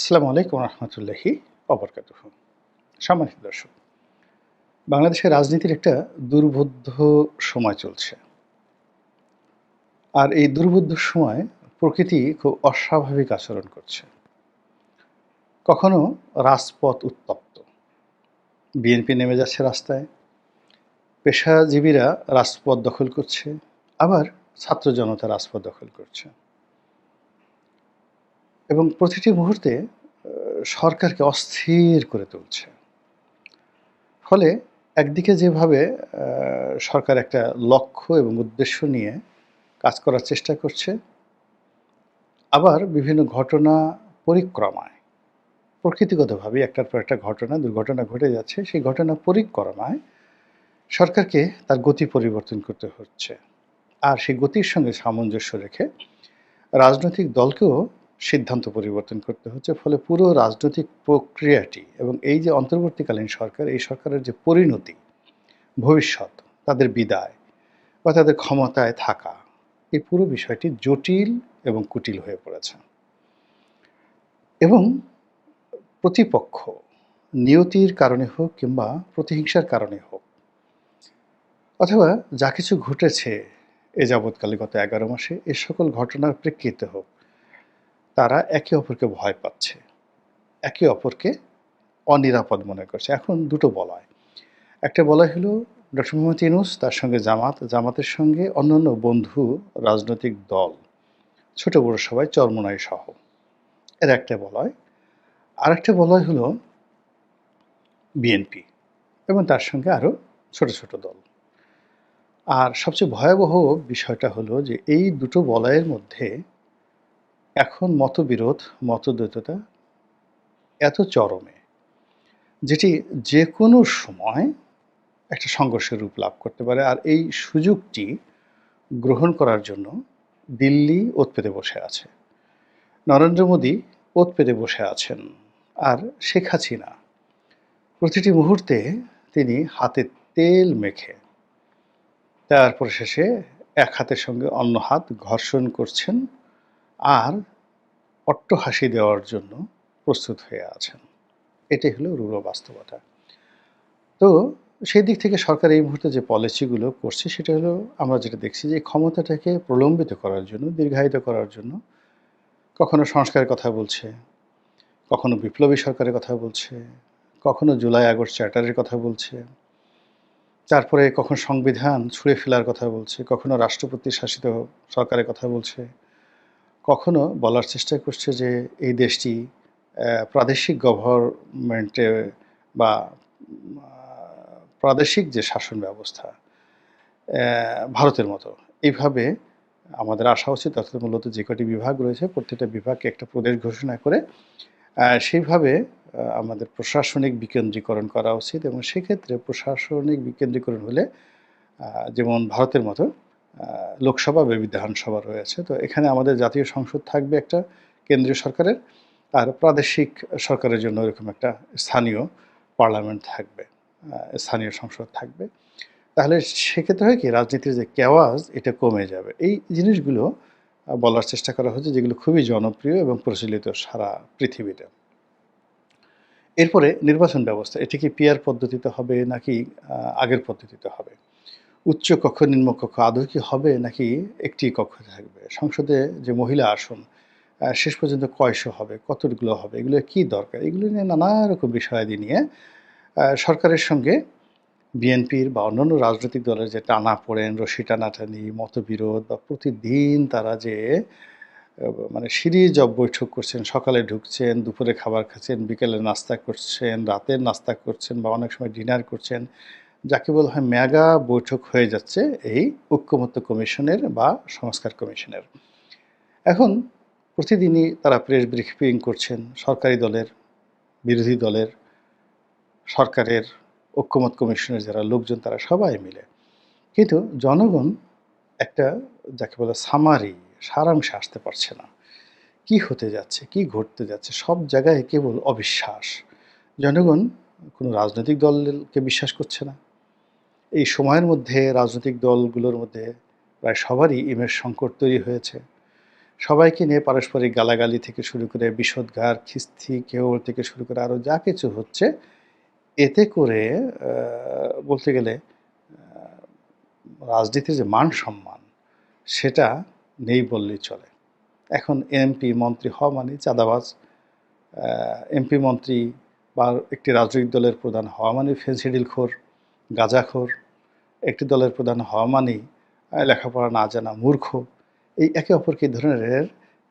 আসসালামু আলাইকুম রহমতুল্লাহি অবরকাত সম্মানিত দর্শক, বাংলাদেশের রাজনীতির একটা দুর্বোধ্য সময় চলছে। আর এই দুর্বোধ্য সময় প্রকৃতি খুব অস্বাভাবিক আচরণ করছে। কখনো রাজপথ উত্তপ্ত। বিএনপি নেমে যাচ্ছে রাস্তায়। পেশাজীবীরা রাজপথ দখল করছে। আবার ছাত্র জনতা রাজপথ দখল করছে। এবং প্রতিটি মুহূর্তে সরকারকে অস্থির করে তুলছে। ফলে একদিকে যেভাবে সরকার একটা লক্ষ্য এবং উদ্দেশ্য নিয়ে কাজ করার চেষ্টা করছে, আবার বিভিন্ন ঘটনা পরিক্রমায়, প্রকৃতিগতভাবে একটার পর একটা ঘটনা, দুর্ঘটনা ঘটে যাচ্ছে, সেই ঘটনা পরিক্রমায় সরকারকে তার গতি পরিবর্তন করতে হচ্ছে। আর সেই গতির সঙ্গে সামঞ্জস্য রেখে রাজনৈতিক দলকেও সিদ্ধান্ত পরিবর্তন করতে হচ্ছে। ফলে পুরো রাজনৈতিক প্রক্রিয়াটি এবং এই যে অন্তর্বর্তীকালীন সরকার, এই সরকারের যে পরিণতি, ভবিষ্যৎ, তাদের বিদায় বা তাদের ক্ষমতায় থাকা, এই পুরো বিষয়টি জটিল এবং কুটিল হয়ে পড়েছে। এবং প্রতিপক্ষ নিয়তির কারণে হোক কিংবা প্রতিহিংসার কারণে হোক, অথবা যা কিছু ঘটেছে এ যাবৎকালে গত এগারো মাসে, এ সকল ঘটনার প্রেক্ষিতে হোক তারা একে অপরকে ভয় পাচ্ছে, একে অপরকে অনিরাপদ মনে করছে। এখন দুটো বলয়। একটা বলয় হলো ডক্টর মোহাম্মদ ইনুস তার সঙ্গে জামাত, জামাতের সঙ্গে অন্যান্য বন্ধু রাজনৈতিক দল, ছোট বড় সবাই, চরমনাই সহ। এর একটা বলয়। আরেকটা বলয় হলো বিএনপি এবং তার সঙ্গে আরও ছোট ছোট দল। আর সবচেয়ে ভয়াবহ বিষয়টা হলো যে এই দুটো বলয়ের মধ্যে এখন মতবিরোধ, মতদ্বৈততা এত চরমে, যেটি যে কোনো সময় একটা সংঘর্ষের রূপ লাভ করতে পারে। আর এই সুযোগটি গ্রহণ করার জন্য দিল্লি ওত পেতে বসে আছে। নরেন্দ্র মোদী ওত পেতে বসে আছেন। আর শেখ হাসিনা প্রতিটি মুহূর্তে তিনি হাতে তেল মেখে তারপর শেষে এক হাতের সঙ্গে অন্য হাত ঘর্ষণ করছেন। আর অট্টহাসি দেওয়ার জন্য প্রস্তুত হয়ে আছেন। এটাই হলো রূঢ় বাস্তবতা। তো সেই দিক থেকে সরকার এই মুহূর্তে যে পলিসিগুলো করছে, সেটা হলো আমরা যেটা দেখছি যে ক্ষমতাটাকে প্রলম্বিত করার জন্য, দীর্ঘায়িত করার জন্য কখনো সংস্কারের কথা বলছে, কখনো বিপ্লবী সরকারের কথা বলছে, কখনো জুলাই আগস্ট চ্যাটারের কথা বলছে, তারপরে কখন সংবিধান ছুঁড়ে ফেলার কথা বলছে, কখনো রাষ্ট্রপতি শাসিত সরকারের কথা বলছে কখনো বলার চেষ্টা করছে যে এই দেশটি প্রাদেশিক গভর্নমেন্টে বা প্রাদেশিক যে শাসন ব্যবস্থা ভারতের মতো। এইভাবে আমাদের আসা উচিত, অর্থাৎ মূলত যে কটি বিভাগ রয়েছে, প্রত্যেকটা বিভাগকে একটা প্রদেশ ঘোষণা করে সেইভাবে আমাদের প্রশাসনিক বিকেন্দ্রীকরণ করা উচিত এবং সেক্ষেত্রে প্রশাসনিক বিকেন্দ্রীকরণ হলে যেমন ভারতের মতো লোকসভা বা বিধানসভা রয়েছে। তো এখানে আমাদের জাতীয় সংসদ থাকবে একটা কেন্দ্রীয় সরকারের, আর প্রাদেশিক সরকারের জন্য এরকম একটা স্থানীয় পার্লামেন্ট থাকবে স্থানীয় সংসদ থাকবে। তাহলে সেক্ষেত্রে হয় কি, রাজনীতির যে কেওয়াজ, এটা কমে যাবে। এই জিনিসগুলো বলার চেষ্টা করা হচ্ছে যেগুলো খুবই জনপ্রিয় এবং প্রচলিত সারা পৃথিবীতে। এরপরে নির্বাচন ব্যবস্থা, এটি কি পিয়ার পদ্ধতিতে হবে নাকি আগের পদ্ধতিতে হবে? উচ্চ কক্ষ, নিম্ন কক্ষ আদৌ কি হবে নাকি একটি কক্ষ থাকবে? সংসদে যে মহিলা আসন শেষ পর্যন্ত কয়শো হবে? কতগুলো হবে? এগুলো কি দরকার? এগুলো নিয়ে নানা রকম বিষয়াদি নিয়ে সরকারের সঙ্গে বিএনপির বা অন্যান্য রাজনৈতিক দলের যে টানা পড়েন, রশি টানাটানি, মতবিরোধ বা প্রতিদিন তারা যে মানে সিরিজ অফ বৈঠক করছেন, সকালে ঢুকছেন, দুপুরে খাবার খাচ্ছেন, বিকেলে নাস্তা করছেন, রাতের নাস্তা করছেন বা অনেক সময় ডিনার করছেন যাকে বলা হয় মেগা বৈঠক হয়ে যাচ্ছে এই ঐক্যমত্য কমিশনের বা সংস্কার কমিশনের। এখন প্রতিদিনই তারা প্রেস ব্রিফিং করছেন সরকারি দলের, বিরোধী দলের, সরকারের ঐক্যমত কমিশনের যারা লোকজন, তারা সবাই মিলে। কিন্তু জনগণ একটা যাকে বলে সামারি সারাংশে আসতে পারছে না। কি হতে যাচ্ছে, কি ঘটতে যাচ্ছে, সব জায়গায় কেবল অবিশ্বাস। জনগণ কোনো রাজনৈতিক দলকে বিশ্বাস করছে না। এই সময়ের মধ্যে রাজনৈতিক দলগুলোর মধ্যে প্রায় সবারই ইমেজ সংকট তৈরি হয়েছে। সবাইকে নিয়ে পারস্পরিক গালাগালি থেকে শুরু করে বিষোদ্গার, খিস্তি, কেউ থেকে শুরু করে আরও যা কিছু হচ্ছে, এতে করে বলতে গেলে রাজনীতির যে মান সম্মান, সেটা নেই বললেই চলে। এখন এমপি মন্ত্রী হওয়া মানে চাঁদাবাজ এমপি মন্ত্রী বা একটি রাজনৈতিক দলের প্রধান হওয়া মানে ফেন্সিডিলখোর গাঁজাখোর, একটি দলের প্রধান হওয়া মানেই লেখাপড়া না জানা মূর্খ। এই একে অপরকে ধরনের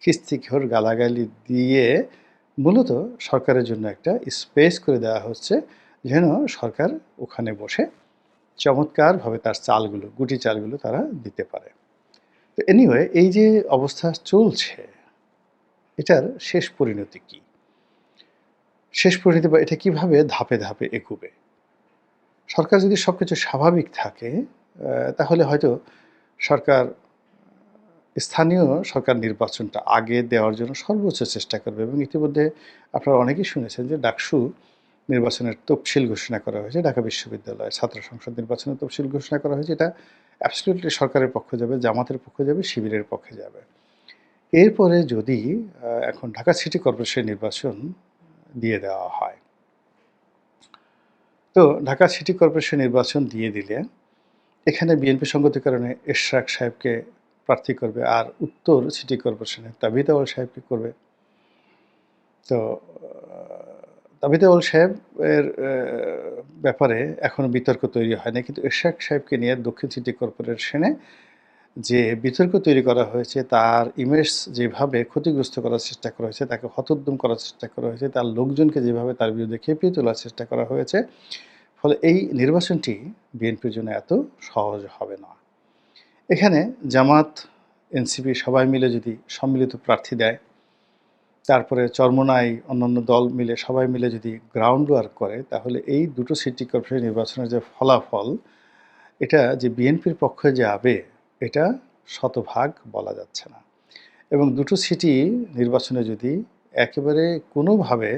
খিস্তিখোর গালাগালি দিয়ে মূলত সরকারের জন্য একটা স্পেস করে দেওয়া হচ্ছে, যেন সরকার ওখানে বসে চমৎকারভাবে তার চালগুলো, গুটি চালগুলো তারা দিতে পারে। তো এনিওয়ে এই যে অবস্থা চলছে, এটার শেষ পরিণতি কি? শেষ পরিণতি বা এটা কীভাবে ধাপে ধাপে এগুবে? সরকার যদি সবকিছু স্বাভাবিক থাকে তাহলে হয়তো সরকার, স্থানীয় সরকার নির্বাচনটা আগে দেওয়ার জন্য সর্বোচ্চ চেষ্টা করবে এবং ইতিমধ্যে আপনারা অনেকেই শুনেছেন যে ডাকসু নির্বাচনের তফসিল ঘোষণা করা হয়েছে, ঢাকা বিশ্ববিদ্যালয় ছাত্র সংসদ নির্বাচনের তফসিল ঘোষণা করা হয়েছে, এটা অ্যাবসলিউটলি সরকারের পক্ষে যাবে, জামাতের পক্ষে যাবে, শিবিরের পক্ষে যাবে। এরপরে যদি এখন ঢাকা সিটি কর্পোরেশন নির্বাচন দিয়ে দেওয়া হয় তো ঢাকা সিটি কর্পোরেশন নির্বাচন দিয়ে দিলে এখানে বিএনপি সংগতির কারণে এশরাক সাহেবকে প্রার্থী করবে আর উত্তর সিটি কর্পোরেশনের তাবিদাওয়াল সাহেবকে করবে। তো তাবিদাওয়াল সাহেব এর ব্যাপারে এখনও বিতর্ক তৈরি হয়নি, কিন্তু এশরাক সাহেবকে নিয়ে দক্ষিণ সিটি কর্পোরেশনে যে বিতর্ক তৈরি করা হয়েছে, তার ইমেজ যেভাবে ক্ষতিগ্রস্ত করার চেষ্টা করা হয়েছে, তাকে হতোদ্যম করার চেষ্টা করা হয়েছে, তার লোকজনকে যেভাবে তার বিরুদ্ধে খেপিয়ে তোলার চেষ্টা করা হয়েছে, ফলে এই নির্বাচনটি বিএনপির জন্য এত সহজ হবে না। এখানে জামাত, এনসিপি সবাই মিলে যদি সম্মিলিত প্রার্থী দেয়, তারপরে চরমনাই অন্যান্য দল মিলে সবাই মিলে যদি গ্রাউন্ড ওয়ার্ক করে, তাহলে এই দুটো সিটি কর্পোরেশন নির্বাচনের যে ফলাফল, এটা যে বিএনপির পক্ষে যাবে এটা শতভাগ বলা যাচ্ছে না। এবং দুটো সিটি নির্বাচনে যদি একেবারে কোনোভাবে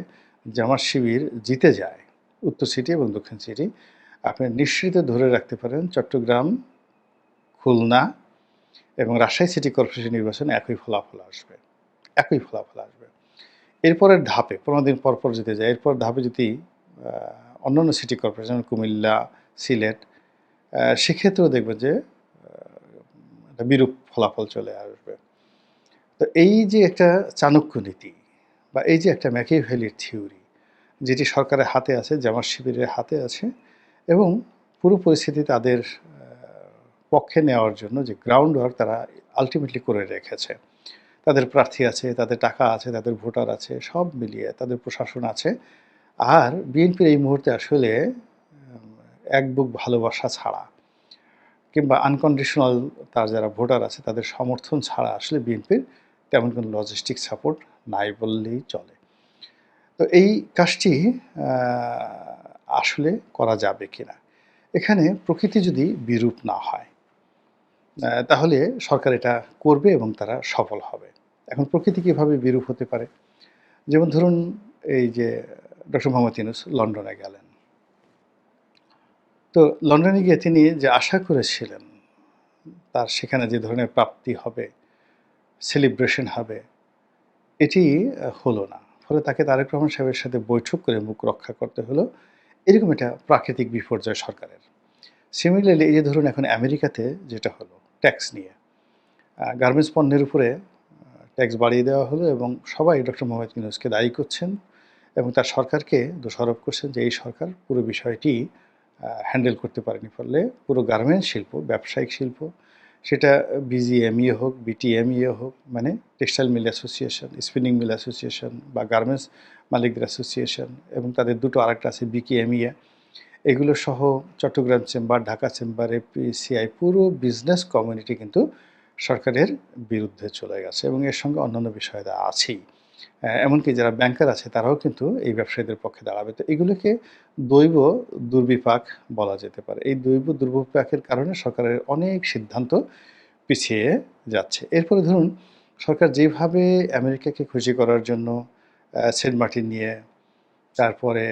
জামাত শিবির জিতে যায়, উত্তর সিটি এবং দক্ষিণ সিটি, আপনি নিশ্চিত ধরে রাখতে পারেন চট্টগ্রাম, খুলনা এবং রাজশাহী সিটি কর্পোরেশন নির্বাচনে একই ফলাফল আসবে, একই ফলাফল আসবে। এরপরের ধাপে, পনেরো দিন পরপর পর যেতে যায়, এরপর ধাপে যদি অন্যান্য সিটি কর্পোরেশন, কুমিল্লা, সিলেট সেক্ষেত্রেও দেখবেন যে একটা বিরূপ ফলাফল চলে আসবে। তো এই যে একটা চাণক্য নীতি বা এই যে একটা ম্যাকি ভ্যালির থিওরি যেটি সরকারের হাতে আছে, জামাত শিবিরের হাতে আছে এবং পুরো পরিস্থিতি তাদের পক্ষে নেওয়ার জন্য যে গ্রাউন্ড ওয়ার্ক তারা আলটিমেটলি করে রেখেছে। তাদের প্রার্থী আছে, তাদের টাকা আছে, তাদের ভোটার আছে, সব মিলিয়ে তাদের প্রশাসন আছে। আর বিএনপির এই মুহূর্তে আসলে এক বুক ভালোবাসা ছাড়া কিংবা আনকন্ডিশনাল তার যারা ভোটার আছে, তাদের সমর্থন ছাড়া আসলে বিএনপির তেমন কোনো লজিস্টিক সাপোর্ট নাই বললেই চলে। তো এই কাজটি আসলে করা যাবে কিনা? এখানে প্রকৃতি যদি বিরূপ না হয় তাহলে সরকার এটা করবে এবং তারা সফল হবে। এখন প্রকৃতি কীভাবে বিরূপ হতে পারে? যেমন ধরুন এই যে ডক্টর মোহাম্মদ ইউনুস লন্ডনে গেলেন। তো লন্ডনে গিয়ে তিনি যে আশা করেছিলেন, তার সেখানে যে ধরনের প্রাপ্তি হবে সেলিব্রেশন হবে, এটি হলো না। ফলে তাকে তারেক রহমান সাহেবের সাথে বৈঠক করে মুখ রক্ষা করতে হলো। এরকম একটা প্রাকৃতিক বিপর্যয় সরকারের। সিমিলারলি এই যে ধরুন এখন আমেরিকাতে যেটা হলো ট্যাক্স নিয়ে গার্মেন্টস পণ্যের উপরে ট্যাক্স বাড়িয়ে দেওয়া হলো এবং সবাই ডক্টর মোহাম্মদ ইউনুসকে দায়ী করছেন এবং তার সরকারকে দোষারোপ করছেন যে এই সরকার পুরো বিষয়টি হ্যান্ডেল করতে পারেনি। ফলে পুরো গার্মেন্টস শিল্প, ব্যবসায়িক শিল্প, সেটা বিজিএমইএ হোক বিটিএমইএ হোক মানে textile mill association spinning mill association বা গার্মেন্টস মালিকদের অ্যাসোসিয়েশন এবং তাদের দুটো আরেকটা আছে বিকেএমইএ এগুলো সহ Chattogram chamber Dhaka chamber APCI পুরো বিজনেস কমিউনিটি কিন্তু সরকারের বিরুদ্ধে চলে গেছে এবং এর সঙ্গে অন্যান্য বিষয়টা আছেই। এমনকি যারা ব্যাংকার আছে, তারাও কিন্তু এই ব্যবসায়ীদের পক্ষে দাঁড়াবে। তো এগুলোকে দৈব দুর্বিপাক বলা যেতে পারে। এই দৈব দুর্বিপাকের কারণে সরকারের অনেক সিদ্ধান্ত পিছিয়ে যাচ্ছে। এরপরে ধরুন, সরকার যেভাবে আমেরিকাকে খুশি করার জন্য সেন্ট মার্টিন নিয়ে, তারপরে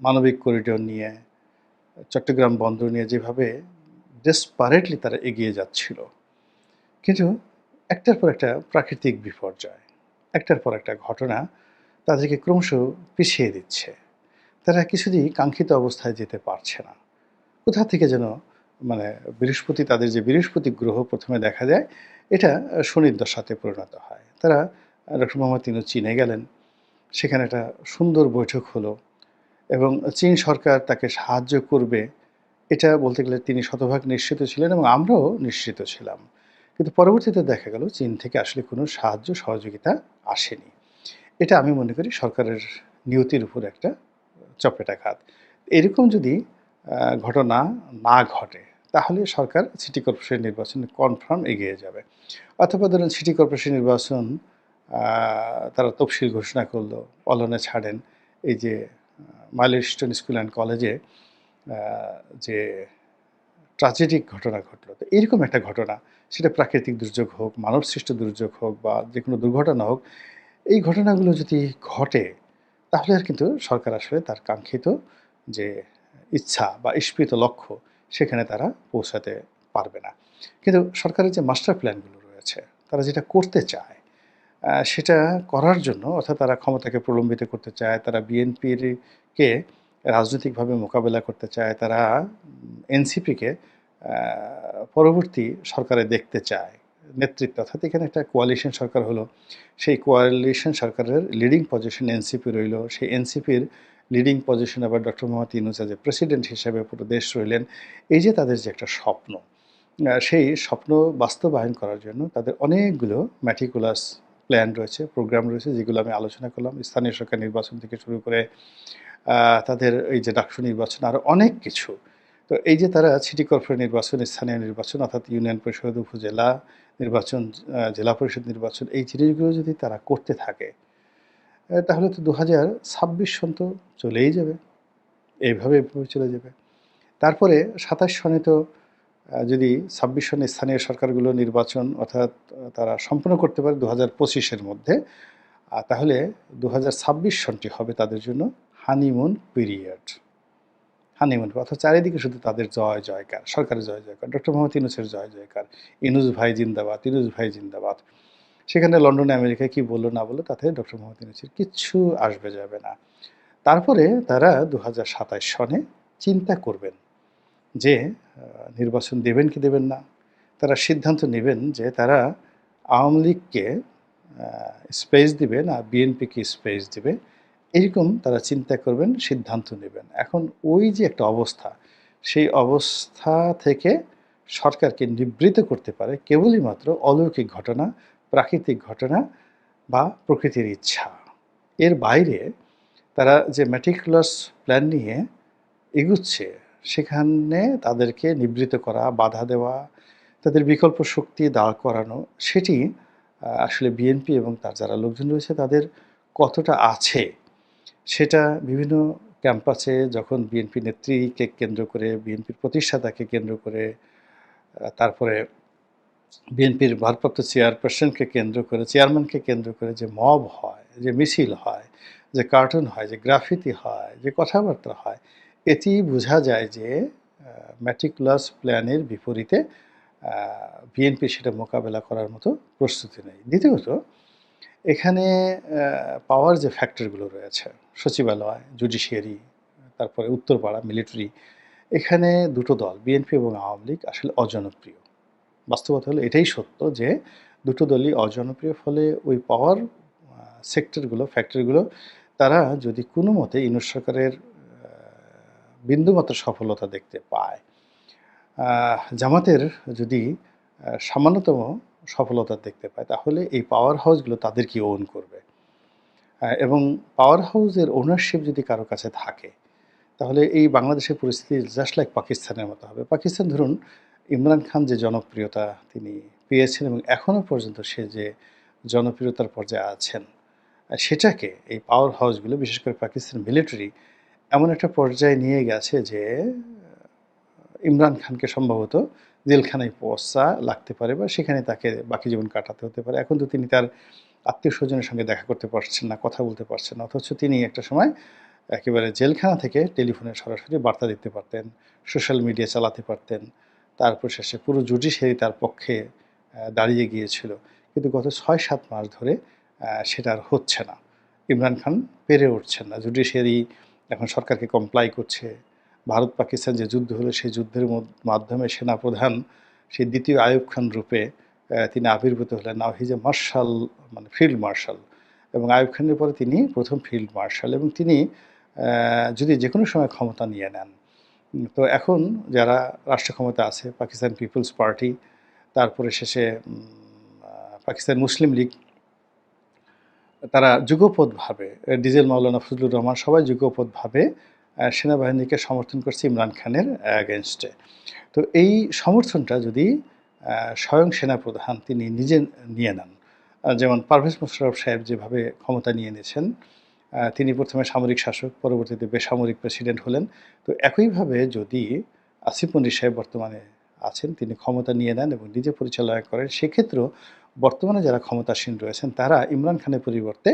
মানবিক করিডোর নিয়ে, চট্টগ্রাম বন্দর নিয়ে যেভাবে ডেসপারেটলি তারা এগিয়ে যাচ্ছিল। কিন্তু একটার পর একটা প্রাকৃতিক বিপর্যয়। একটার পর একটা ঘটনা তাদেরকে ক্রমশ পিছিয়ে দিচ্ছে। তারা কিছুদিন কাঙ্ক্ষিত অবস্থায় যেতে পারছে না। কোথা থেকে যেন মানে বৃহস্পতি, তাদের যে বৃহস্পতি গ্রহ প্রথমে দেখা যায়, এটা শনির দশাতে পরিণত হয়। তারা ডক্টর মোহাম্মদ তিনু চীনে গেলেন। সেখানে একটা সুন্দর বৈঠক হলো এবং চীন সরকার তাকে সাহায্য করবে। এটা বলতে গেলে তিনি শতভাগ নিশ্চিত ছিলেন এবং আমরাও নিশ্চিত ছিলাম। কিন্তু পরবর্তীতে দেখা গেল চীন থেকে আসলে কোনো সাহায্য, সহযোগিতা আসেনি। এটা আমি মনে করি সরকারের নিয়তির উপর একটা চপেটাঘাত। এরকম যদি ঘটনা না ঘটে, তাহলে সরকার সিটি কর্পোরেশন নির্বাচনে কনফার্ম এগিয়ে যাবে। অথবা ধরুন সিটি কর্পোরেশন নির্বাচন তারা তফসিল ঘোষণা করল, পলনে ছাড়েন। এই যে মাইলস্টোন স্কুল অ্যান্ড কলেজে যে ট্রাজেডিক ঘটনা ঘটলো। তো এরকম একটা ঘটনা, সেটা প্রাকৃতিক দুর্যোগ হোক, মানবসৃষ্ট দুর্যোগ হোক বা যে কোনো দুর্ঘটনা হোক, এই ঘটনাগুলো যদি ঘটে, তাহলে আর কিন্তু সরকার আসলে তার কাঙ্ক্ষিত যে ইচ্ছা বা ইস্পিত লক্ষ্য, সেখানে তারা পৌঁছাতে পারবে না। কিন্তু সরকারের যে মাস্টার প্ল্যানগুলো রয়েছে, তারা যেটা করতে চায় সেটা করার জন্য অর্থাৎ তারা ক্ষমতাকে প্রলম্বিত করতে চায়, তারা বিএনপির কে রাজনৈতিকভাবে মোকাবেলা করতে চায়, তারা এনসিপিকে পরবর্তী সরকারে দেখতে চায়। নেতৃত্ব, অর্থাৎ এখানে একটা কোয়ালিশন সরকার হলো। সেই কোয়ালিশন সরকারের লিডিং পজিশন এনসিপি রইল। সেই এনসিপির লিডিং পজিশন আবার ডক্টর মোহাম্মদ ইউনুস যে প্রেসিডেন্ট হিসেবে পুরো দেশ রইলেন। এই যে তাদের যে একটা স্বপ্ন সেই স্বপ্ন বাস্তবায়ন করার জন্য তাদের অনেকগুলো ম্যাটিকুলাস প্ল্যান রয়েছে প্রোগ্রাম রয়েছে, যেগুলো আমি আলোচনা করলাম। স্থানীয় সরকার নির্বাচন থেকে শুরু করে তাদের এই যে ডাকসু নির্বাচন আরও অনেক কিছু। তো এই যে তারা সিটি কর্পোরেট নির্বাচন, স্থানীয় নির্বাচন, অর্থাৎ ইউনিয়ন পরিষদ, উপজেলা নির্বাচন জেলা পরিষদ নির্বাচন, এই জিনিসগুলো যদি তারা করতে থাকে তাহলে তো দু হাজার ছাব্বিশ সন তো চলেই যাবে। এইভাবে চলে যাবে। তারপরে সাতাশ সনে তো যদি ছাব্বিশ সনে স্থানীয় সরকারগুলো নির্বাচন, অর্থাৎ তারা সম্পন্ন করতে পারে দু হাজার পঁচিশের মধ্যে তাহলে দু হাজার ছাব্বিশ সনটি হবে তাদের জন্য হানিমুন পিরিয়ড। হানিমুন অর্থাৎ চারিদিকে শুধু তাদের জয়, জয়কার, সরকারের জয়, জয়কার, ডক্টর মোহাম্মদ ইনুসের জয়, জয়কার ইনুস ভাই জিন্দাবাদ ইনুস ভাই জিন্দাবাদ। সেখানে লন্ডনে আমেরিকায় কি বলল না বলল তাতে ডক্টর মোহাম্মদ ইউনুসের কিচ্ছু আসবে যাবে না। তারপরে তারা দু সাতাশ সনে চিন্তা করবেন যে নির্বাচন দেবেন কি দেবেন না? তারা সিদ্ধান্ত নেবেন যে তারা আওয়ামী লীগকে স্পেস দিবে না বিএনপিকে স্পেস দিবে। এরকম তারা চিন্তা করবেন, সিদ্ধান্ত নেবেন। এখন ওই যে একটা অবস্থা, সেই অবস্থা থেকে সরকারকে নিবৃত করতে পারে কেবলই মাত্র অলৌকিক ঘটনা, প্রাকৃতিক ঘটনা বা প্রকৃতির ইচ্ছা। এর বাইরে তারা যে ম্যাটিকুলাস প্ল্যান নিয়ে এগুচ্ছে, সেখানে তাদেরকে নিবৃত করা, বাধা দেওয়া, তাদের বিকল্প শক্তি দাঁড় করানো, সেটি আসলে বিএনপি এবং তার যারা লোকজন রয়েছে তাদের কতটা আছে? সেটা বিভিন্ন ক্যাম্পাসে যখন বিএনপি নেত্রীকে কেন্দ্র করে বিএনপির প্রতিষ্ঠাতাকে কেন্দ্র করে তারপরে বিএনপির ভারপ্রাপ্ত চেয়ারপারসনকে কেন্দ্র করে, চেয়ারম্যানকে কেন্দ্র করে যে মব হয়, যে মিছিল হয়, যে কার্টুন হয়, যে গ্রাফিতি হয়, যে কথাবার্তা হয়, এতেই বোঝা যায় যে ম্যাটিকুলাস প্ল্যানের বিপরীতে বিএনপি সেটা মোকাবেলা করার মতো প্রস্তুতি নেই। দ্বিতীয়ত এখানে পাওয়ার যে ফ্যাক্টরগুলো রয়েছে, সচিবালয়, জুডিশিয়ারি, তারপরে উত্তরপাড়া মিলিটারি, এখানে দুটো দল, বিএনপি এবং আওয়ামী লীগ, আসলে অজনপ্রিয়। বাস্তবতা হলো এটাই সত্য যে দুটো দলই অজনপ্রিয়, ফলে ওই পাওয়ার সেক্টরগুলো, ফ্যাক্টরিগুলো, তারা যদি কোনো মতে ইনুস সরকারের বিন্দুমাত্র সফলতা দেখতে পায়। জামাতের যদি সামান্যতম সফলতা দেখতে পায়, তাহলে এই পাওয়ার হাউসগুলো তাদেরকে ওন করবে? এবং পাওয়ার হাউসের ওনারশিপ যদি কারও কাছে থাকে, তাহলে এই বাংলাদেশের পরিস্থিতি জাস্ট লাইক পাকিস্তানের মতো হবে। পাকিস্তান ধরুন, ইমরান খান যে জনপ্রিয়তা তিনি পেয়েছেন এবং এখনও পর্যন্ত সে যে জনপ্রিয়তার পর্যায়ে আছেন সেটাকে এই পাওয়ার হাউসগুলো বিশেষ করে পাকিস্তান মিলিটারি এমন একটা পর্যায়ে নিয়ে গেছে যে, ইমরান খানকে সম্ভবত জেলখানায় পচা লাগতে পারে বা সেখানে তাকে বাকি জীবন কাটাতে হতে পারে। এখন তো তিনি তার আত্মীয় স্বজনের সঙ্গে দেখা করতে পারছেন না, কথা বলতে পারছেন না। অথচ তিনি একটা সময় একেবারে জেলখানা থেকে টেলিফোনে সরাসরি বার্তা দিতে পারতেন, সোশ্যাল মিডিয়া চালাতে পারতেন। তারপর শেষে পুরো জুডিশিয়ারি তার পক্ষে দাঁড়িয়ে গিয়েছিল। কিন্তু গত ছয় সাত মাস ধরে সেটা আর হচ্ছে না। ইমরান খান পেরে উঠছেন না। জুডিশিয়ারি এখন সরকারকে কমপ্লাই করছে। ভারত পাকিস্তান যে যুদ্ধ হলো, সেই যুদ্ধের মাধ্যমে সেনাপ্রধান সেই দ্বিতীয় আয়ুব খান রূপে তিনি আবির্ভূত হলেন। নাও হিজ এ মার্শাল মানে ফিল্ড মার্শাল। এবং আয়ুব খানের পরে তিনি প্রথম ফিল্ড মার্শাল এবং তিনি যদি যে কোনো সময় ক্ষমতা নিয়ে নেন। তো এখন যারা রাষ্ট্র ক্ষমতা আছে, পাকিস্তান পিপলস পার্টি, তারপরে শেষে পাকিস্তান মুসলিম লীগ, তারা যুগপথভাবে ডিজেল মাওলানা ফজলুর রহমান সবাই যুগপথভাবে সেনাবাহিনীকে সমর্থন করছে ইমরান খানের অ্যাগেনস্টে তো এই সমর্থনটা যদি স্বয়ং সেনাপ্রধান তিনি নিজে নিয়ে নেন যেমন পারভেজ মুশারফ সাহেব যেভাবে ক্ষমতা নিয়ে নিয়েছেন তিনি প্রথমে সামরিক শাসক, পরবর্তীতে বেসামরিক প্রেসিডেন্ট হলেন। তো একইভাবে যদি আসিফ মনির সাহেব বর্তমানে আছেন, তিনি ক্ষমতা নিয়ে নেন এবং নিজে পরিচালনা করেন, সেক্ষেত্রেও বর্তমানে যারা ক্ষমতাসীন রয়েছেন, তারা ইমরান খানের পরিবর্তে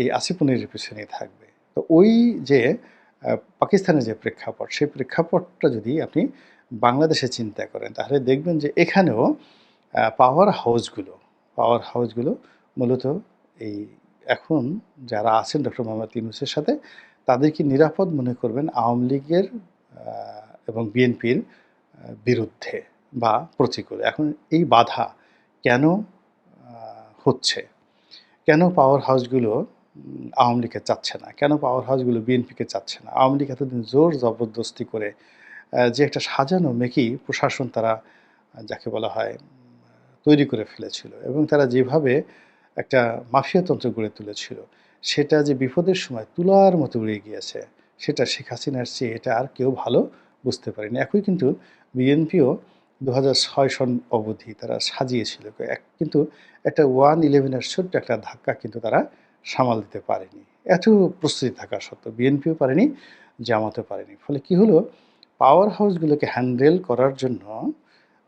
এই আসিফ মনিরের পিছনেই থাকবে। তো ওই যে পাকিস্তানের যে প্রেক্ষাপট, সেই প্রেক্ষাপটটা যদি আপনি বাংলাদেশে চিন্তা করেন, তাহলে দেখবেন যে এখানেও পাওয়ার হাউসগুলো পাওয়ার হাউসগুলো মূলত এই এখন যারা আছেন ডক্টর মোহাম্মদ ইউনুসের সাথে, তাদেরকে নিরাপদ মনে করবেন আওয়ামী লীগের এবং বিএনপির বিরুদ্ধে বা প্রতিকূলে। এখন এই বাধা কেন হচ্ছে? কেন পাওয়ার হাউসগুলো আওয়ামী লীগকে চাচ্ছে না। কেন পাওয়ার হাউসগুলো বিএনপিকে চাচ্ছে না? আওয়ামী লীগ এতদিন জোর জবরদস্তি করে যে একটা সাজানো মেকি প্রশাসন তারা যাকে বলা হয়, তৈরি করে ফেলেছিল এবং তারা যেভাবে একটা মাফিয়াতন্ত্র গড়ে তুলেছিল, সেটা যে বিপদের সময় তুলার মতো উড়ে গিয়েছে, সেটা শেখ হাসিনার চেয়ে এটা আর কেউ ভালো বুঝতে পারেনি। একই কিন্তু বিএনপিও দু হাজার ছয় সন অবধি তারা সাজিয়েছিল। কিন্তু একটা ওয়ান ইলেভেনের ছোট্ট একটা ধাক্কা কিন্তু তারা সামাল দিতে পারেনি। এত প্রস্তুতি থাকা সত্ত্বেও বিএনপিও পারেনি জামাতে পারেনি। ফলে কি হলো? পাওয়ার হাউসগুলোকে হ্যান্ডেল করার জন্য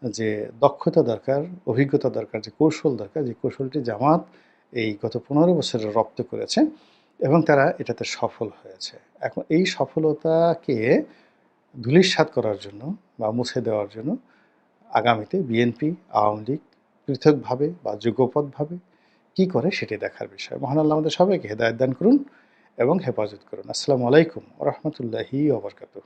যে দক্ষতা দরকার, অভিজ্ঞতা দরকার, যে কৌশল দরকার, যে কৌশলটি জামাত এই গত পনেরো বছরে রপ্ত করেছে এবং তারা এটাতে সফল হয়েছে। এখন এই সফলতাকে ধূলিসাৎ করার জন্য বা মুছে দেওয়ার জন্য আগামীতে বিএনপি, আওয়ামী লীগ পৃথকভাবে বা যুগপথভাবে কি করে সেটি দেখার বিষয়। মহান আল্লাহ আমাদের সবাইকে হেদায়ত দান করুন এবং হেফাজত করুন। আসসালামু আলাইকুম রহমতুল্লাহি ওবরকাতুহ